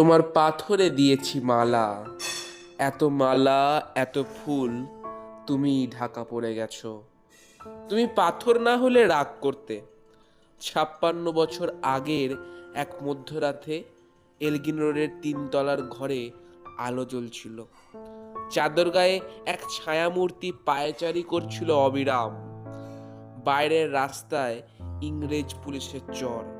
তোমার পাথরে দিয়েছি মালা। এত মালা, এত ফুল, তুমি ঢাকা পড়ে গেছো। তুমি পাথর না হলে রাগ করতে। ছাপ্পান্ন বছর আগের এক মধ্যরাতে এলগিন রোডের তিনতলার ঘরে আলো জ্বলছিল। চাদর গায়ে এক ছায়ামূর্তি পায়চারি করছিল অবিরাম। বাইরের রাস্তায় ইংরেজ পুলিশের চর।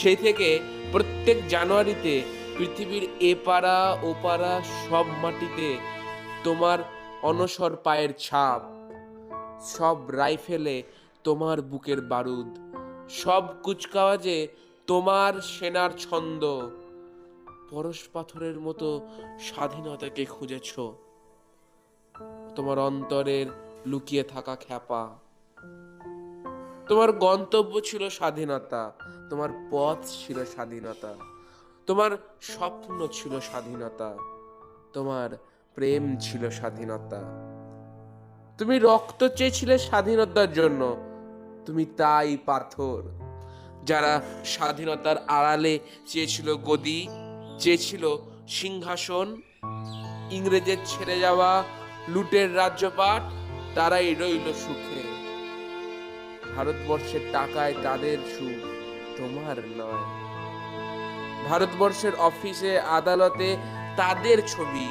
সেই থেকে প্রত্যেক জানুয়ারিতে পৃথিবীর এপাড়া ওপাড়া সব মাটিতে তোমার অনসর পায়ের ছাপ, সব রাইফেলে তোমার বুকের বারুদ, সব কুচকাওয়াজে তোমার সেনার ছন্দ। পরশ পাথরের মতো স্বাধীনতাকে খুঁজেছ, তোমার অন্তরের লুকিয়ে থাকা খ্যাপা। তোমার গন্তব্য ছিল স্বাধীনতা, তোমার পথ ছিল স্বাধীনতা, তোমার স্বপ্ন ছিল স্বাধীনতা, তোমার প্রেম ছিল স্বাধীনতা। তুমি রক্ত চেয়েছিলে স্বাধীনতার জন্য, তুমি তাই পাথর। যারা স্বাধীনতার আড়ালে চেয়েছিল গদি, চেয়েছিল সিংহাসন, ইংরেজের ছেড়ে যাওয়া, লুটের রাজ্যপাট, তারাই রইল সুখে। ভারতবর্ষের টাকায় তাদের সুখ তোমার নয়। ভারতবর্ষের অফিসে, আদালতে তাদের ছবি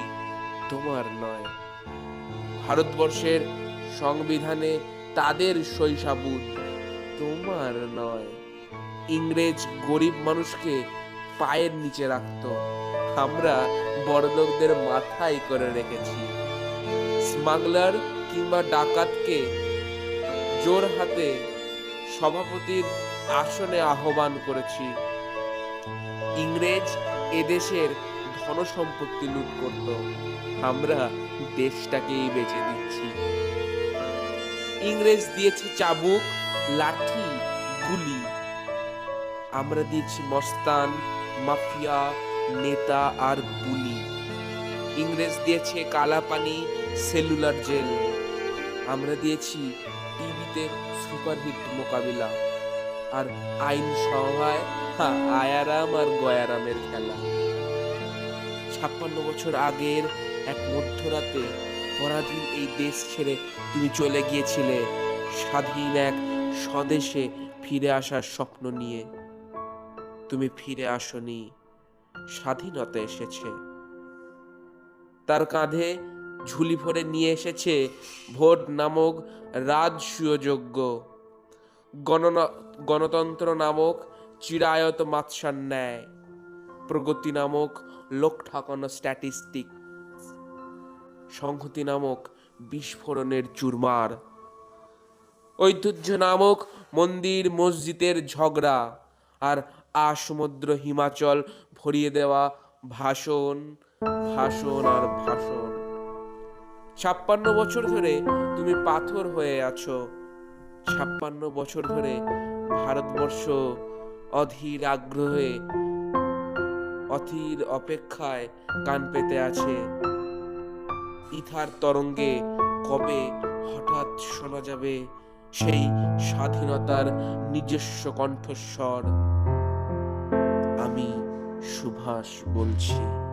তোমার নয়। ভারতবর্ষের সংবিধানে তাদের শৈশাবুদ তোমার নয়। ইংরেজ গরিব মানুষকে পায়ের নিচে রাখতো। আমরা বড়লোকদের মাথায় করে রেখেছি। স্মাগলার কিংবা ডাকাতকে জোর হাতে সভাপতির আসনে আহ্বান করেছি। ইংরেজ এদেশের ধনসম্পত্তি লুট করত। আমরা দেশটাকেই বেঁচে দিচ্ছি। ইংরেজ দিয়েছে চাবুক, লাঠি, গুলি। আমরা দিয়েছি মস্তান, মাফিয়া, নেতা আর বুলি। ইংরেজ দিয়েছে কালাপানি, সেলুলার জেল। আমরা দিয়েছি টিভিতে সুপারহিট মোকাবিলা আর আইন সভায় আয়ারাম আর গয়ারামের খেলা। ছাপ্পান্ন বছর আগের এক মধ্যরাতে পরাধীন এই দেশ ছেড়ে তুমি চলে গিয়েছিলে স্বাধীন এক স্বদেশে ফিরে আসার স্বপ্ন নিয়ে। তুমি ফিরে আসনি, স্বাধীনতা এসেছে। তার কাঁধে ঝুলি ভরে নিয়ে এসেছে ভোট নামক রাজসুয়োযোগ্য। গণনা, গণতন্ত্র নামক চিরায়ত মাৎসার ন্যায়। প্রগতি নামক লোক ঠাকানো স্ট্যাটিস্টিক। সংহতি নামক বিস্ফোরণের চুরমার। ঐতিহ্য নামক মন্দির মসজিদের ঝগড়া আর আসমুদ্র হিমাচল ভরিয়ে দেওয়া ভাষণ ভাষণ আর ভাষণ। ছাপ্পান্ন বছর ধরে তুমি পাথর হয়ে আছো। ছাপ্পান্ন বছর ধরে ভারতবর্ষ অধীর আগ্রহে, অধীর অপেক্ষায় কান পেতে আছে। ইথার তরঙ্গে কবে হঠাৎ শোনা যাবে সেই স্বাধীনতার নিজস্ব কণ্ঠস্বর? আমি সুভাষ বলছি।